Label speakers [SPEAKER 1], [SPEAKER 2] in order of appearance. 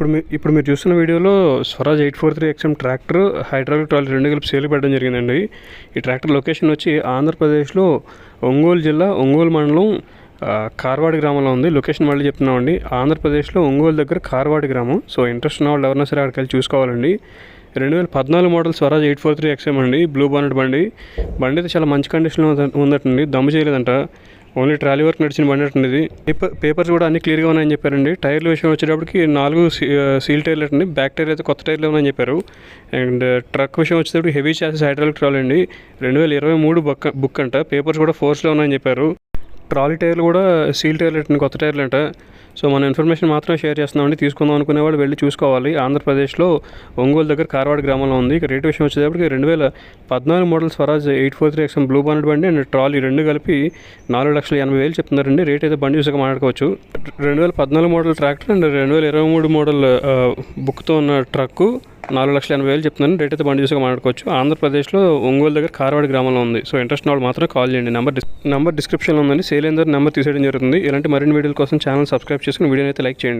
[SPEAKER 1] ఇప్పుడు మీ ఇప్పుడు మీరు చూస్తున్న వీడియోలో Swaraj eight four three XM tractor hydraulic trolley రెండు కలిపి సేల్ పెట్టడం జరిగిందండి. ఈ ట్రాక్టర్ లొకేషన్ వచ్చి ఆంధ్రప్రదేశ్లో ఒంగోలు జిల్లా ఒంగోలు మండలం కార్వాడి గ్రామంలో ఉంది. లొకేషన్ మళ్ళీ చెప్తున్నామండి. ఆంధ్రప్రదేశ్లో ఒంగోలు దగ్గర కార్వాడి గ్రామం. సో ఇంట్రెస్ట్ ఉన్న వాళ్ళు ఎవరైనా సరే అక్కడికి వెళ్ళి చూసుకోవాలండి. రెండు వేల పద్నాలుగు model Swaraj eight four three XM అండి. బ్లూ బానెట్ బండి. బండి అయితే చాలా మంచి కండిషన్లో ఉందటండి. దమ్ము చేయలేదంట. ఓన్లీ ట్రాలీ వర్క్ నడిచిన బండి అంటుంది పేపర్ పేపర్స్ కూడా అన్ని క్లియర్గా ఉన్నాయని చెప్పారండి. టైర్ల విషయం వచ్చేటప్పటికి నాలుగు సీ- సీల్ టైర్లు అండి. బ్యాక్ టైర్ అయితే కొత్త టైర్లు ఉన్నాయని చెప్పారు. అండ్ ట్రక్ uh, విషయం వచ్చేటప్పుడు హెవీ చాసెస్ హైడ్రాలిక్ ట్రాలీ అండి. రెండు వేల ఇరవై మూడు బుక్ బుక్ అంట. పేపర్స్ కూడా ఫోర్స్లో ఉన్నాయని చెప్పారు. ట్రాలీ టైర్లు కూడా సీల్ టైర్లు అంట కొత్త టైర్లు అంట. సో మన ఇన్ఫర్మేషన్ మాత్రమే షేర్ చేస్తున్నామండి. తీసుకుందాం అనుకునేవాడు వెళ్ళి చూసుకోవాలి. ఆంధ్రప్రదేశ్లో ఒంగోలు దగ్గర కార్వాడ గ్రామంలో ఉంది. ఇక రేట్ విషయం వచ్చేటప్పటికి రెండు వేల పద్నాలుగు model Swaraj eight four three XM blue bonnet బండి అండ్ ట్రాలీ రెండు కలిపి నాలుగు లక్షల ఎనభై వేలు చెప్తున్నారండి. రేట్ అయితే బండి చూసాక మాట్లాడుకోవచ్చు. రెండు వేల పద్నాలుగు మోడల్ ట్రాక్టర్ అండ్ రెండు వేల ఇరవై మూడు మోడల్ బుక్తో ఉన్న ట్రక్కు నాలుగు లక్షల ఎనభై వేలు చెప్తున్నాను. రేట్ అయితే బండి చూసాక మాట్లాడుకోవచ్చు. ఆంధ్రప్రదేశ్లో ఒంగోలు దగ్గర కార్వాడి గ్రామంలో ఉంది. సో ఇంట్రెస్ట్ వాళ్ళు మాత్రం కాల్ చేయండి. నెంబర్ డిస్ నెంబర్ డిస్క్రిప్షన్లో ఉందండి. సేల్ నెంబర్ తీసేయడం జరుగుతుంది. ఇలాంటి మరిన్ని వీడియోల కోసం ఛానల్ సబ్స్క్రైబ్ చేసుకుని వీడియోని అయితే లైక్ చేయండి.